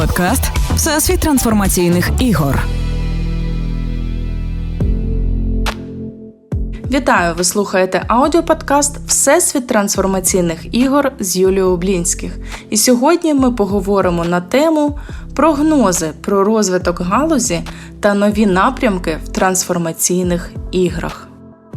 Подкаст Всесвіт трансформаційних ігор. Вітаю! Ви слухаєте аудіоподкаст Всесвіт трансформаційних ігор з Юлією Облінських. І сьогодні ми поговоримо на тему прогнози про розвиток галузі та нові напрямки в трансформаційних іграх.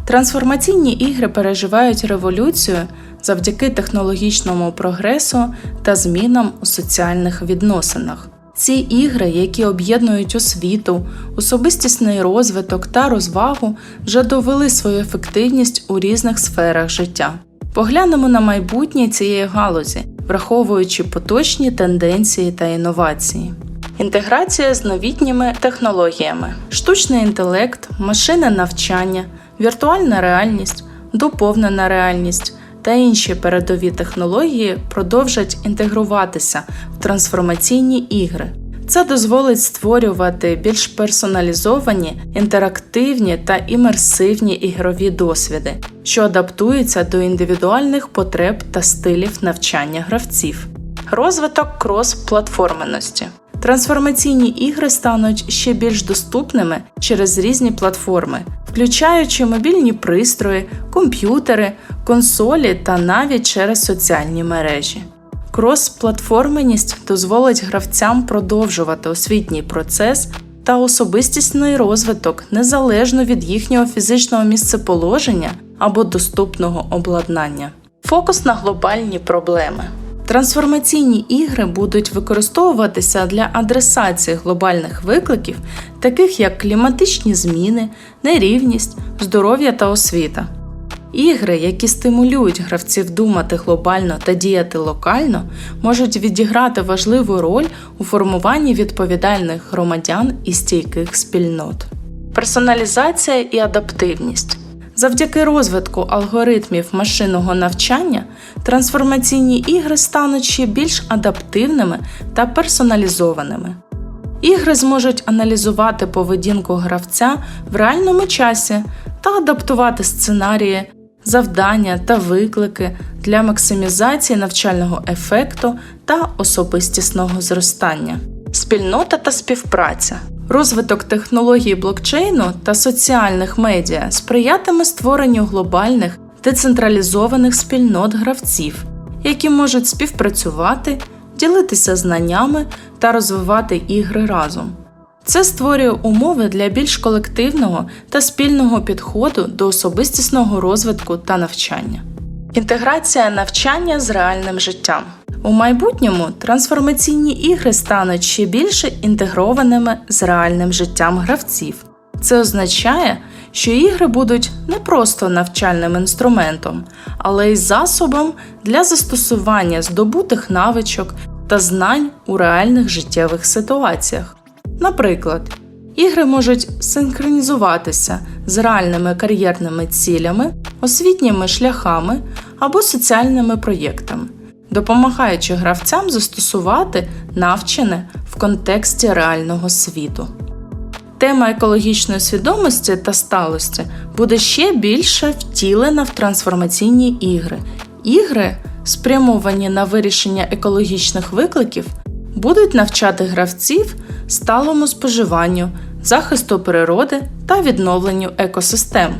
Трансформаційні ігри переживають революцію завдяки технологічному прогресу та змінам у соціальних відносинах. Ці ігри, які об'єднують освіту, особистісний розвиток та розвагу, вже довели свою ефективність у різних сферах життя. Поглянемо на майбутнє цієї галузі, враховуючи поточні тенденції та інновації. Інтеграція з новітніми технологіями, штучний інтелект, машинне навчання, віртуальна реальність, доповнена реальність та інші передові технології продовжать інтегруватися в трансформаційні ігри. Це дозволить створювати більш персоналізовані, інтерактивні та імерсивні ігрові досвіди, що адаптуються до індивідуальних потреб та стилів навчання гравців. Розвиток крос-платформеності. Трансформаційні ігри стануть ще більш доступними через різні платформи, включаючи мобільні пристрої, комп'ютери, консолі та навіть через соціальні мережі. Крос-платформеність дозволить гравцям продовжувати освітній процес та особистісний розвиток незалежно від їхнього фізичного місцеположення або доступного обладнання. Фокус на глобальні проблеми. Трансформаційні ігри будуть використовуватися для адресації глобальних викликів, таких як кліматичні зміни, нерівність, здоров'я та освіта. Ігри, які стимулюють гравців думати глобально та діяти локально, можуть відіграти важливу роль у формуванні відповідальних громадян і стійких спільнот. Персоналізація і адаптивність. Завдяки розвитку алгоритмів машинного навчання трансформаційні ігри стануть ще більш адаптивними та персоналізованими. Ігри зможуть аналізувати поведінку гравця в реальному часі та адаптувати сценарії, завдання та виклики для максимізації навчального ефекту та особистісного зростання. Спільнота та співпраця. Розвиток технологій блокчейну та соціальних медіа сприятиме створенню глобальних децентралізованих спільнот гравців, які можуть співпрацювати, ділитися знаннями та розвивати ігри разом. Це створює умови для більш колективного та спільного підходу до особистісного розвитку та навчання. Інтеграція навчання з реальним життям. У майбутньому трансформаційні ігри стануть ще більше інтегрованими з реальним життям гравців. Це означає, що ігри будуть не просто навчальним інструментом, але й засобом для застосування здобутих навичок та знань у реальних життєвих ситуаціях. Наприклад, ігри можуть синхронізуватися з реальними кар'єрними цілями, освітніми шляхами або соціальними проєктами, допомагаючи гравцям застосувати навчене в контексті реального світу. Тема екологічної свідомості та сталості буде ще більше втілена в трансформаційні ігри. Ігри, спрямовані на вирішення екологічних викликів, будуть навчати гравців сталому споживанню, захисту природи та відновленню екосистем.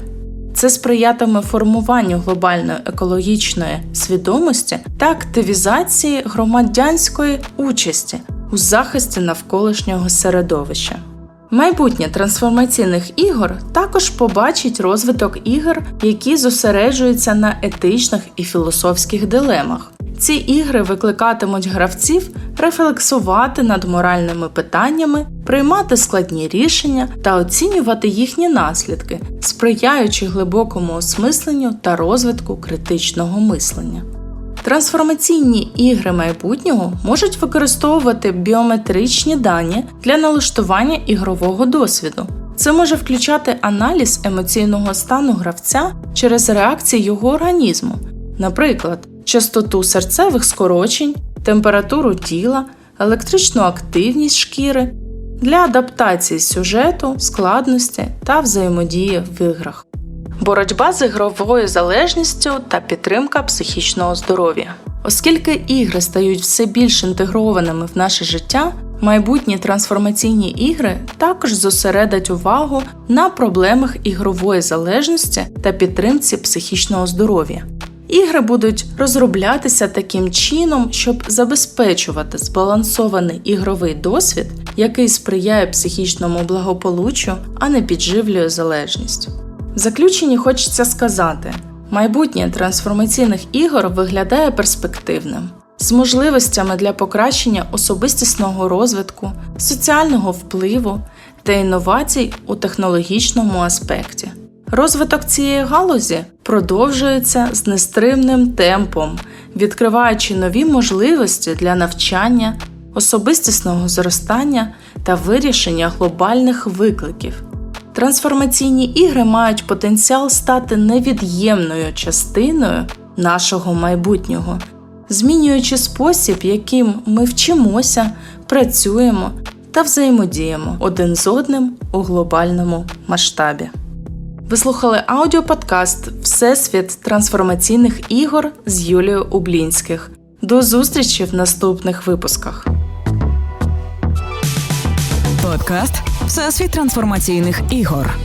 Це сприятиме формуванню глобальної екологічної свідомості та активізації громадянської участі у захисті навколишнього середовища. Майбутнє трансформаційних ігор також побачить розвиток ігор, які зосереджуються на етичних і філософських дилемах. Ці ігри викликатимуть гравців рефлексувати над моральними питаннями, приймати складні рішення та оцінювати їхні наслідки, сприяючи глибокому осмисленню та розвитку критичного мислення. Трансформаційні ігри майбутнього можуть використовувати біометричні дані для налаштування ігрового досвіду. Це може включати аналіз емоційного стану гравця через реакції його організму, наприклад, частоту серцевих скорочень, температуру тіла, електричну активність шкіри для адаптації сюжету, складності та взаємодії в іграх боротьба з ігровою залежністю та підтримка психічного здоров'я. Оскільки ігри стають все більш інтегрованими в наше життя, Майбутні трансформаційні ігри також зосередять увагу на проблемах ігрової залежності та підтримці психічного здоров'я. Ігри будуть розроблятися таким чином, щоб забезпечувати збалансований ігровий досвід, який сприяє психічному благополуччю, а не підживлює залежність. В заключенні хочеться сказати: майбутнє трансформаційних ігор виглядає перспективним, з можливостями для покращення особистісного розвитку, соціального впливу та інновацій у технологічному аспекті. Розвиток цієї галузі продовжується з нестримним темпом, відкриваючи нові можливості для навчання, особистісного зростання та вирішення глобальних викликів. Трансформаційні ігри мають потенціал стати невід'ємною частиною нашого майбутнього, змінюючи спосіб, яким ми вчимося, працюємо та взаємодіємо один з одним у глобальному масштабі. Ви слухали аудіоподкаст Всесвіт трансформаційних ігор з Юлією Ублінських. До зустрічі в наступних випусках. Подкаст Всесвіт трансформаційних ігор.